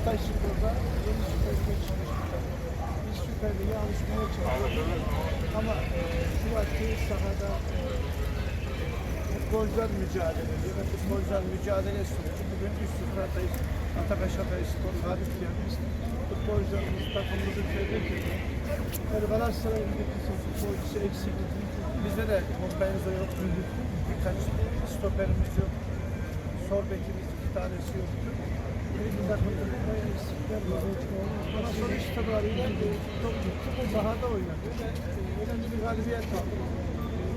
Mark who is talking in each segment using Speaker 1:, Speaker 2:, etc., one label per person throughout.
Speaker 1: Hatay Spor'da yeni süperliğe çıkmıştık. Biz süperliğe alışmaya çalışıyoruz. Ama e, şu vakti sahada e, futbolcular mücadelesi ve futbolcular mücadele süreci. Bugün üst sıfırdayız. Atakaş Hatay Spor galip gelmiş. Futbolcularımız takımımızı tebrik ediyor. Yani Galatasaray'ın bir kısım futbolcusu eksik. Bizde de Kompenzo yok. Birkaç stoperimiz yok. Sol bekimiz iki tanesi yoktu. İşte var. Çok çok sahada oynadı. Önemli bir galibiyet aldı.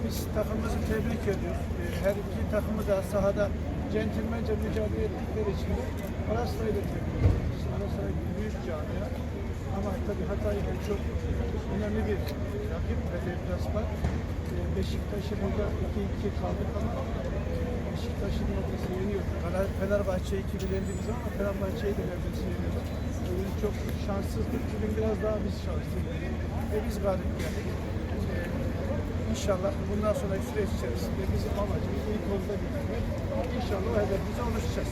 Speaker 1: Biz takımımızı tebrik ediyoruz. Her iki takımı da sahada centilmence mücadele ettikleri için de Galatasaray'ı da tebrik ediyoruz. Galatasaray büyük camia. Ama tabii Hatay da çok önemli bir rakip ve deplasman. Beşiktaş'ı burada 2-2 kaldık ama Beşiktaş'ın noktası yeniyor. Fener- Fenerbahçe'yi gibi yendiğimiz ama Fenerbahçe'yi de neredeyse yeniyoruz. Bugün çok şanssızdık. Bugün biraz daha biz şanslıydık. Ve biz galip geldik. Ee, İnşallah bundan sonraki süreç içerisinde bizim amacımız ilk onda bitirmek. İnşallah o hedefimize ulaşacağız.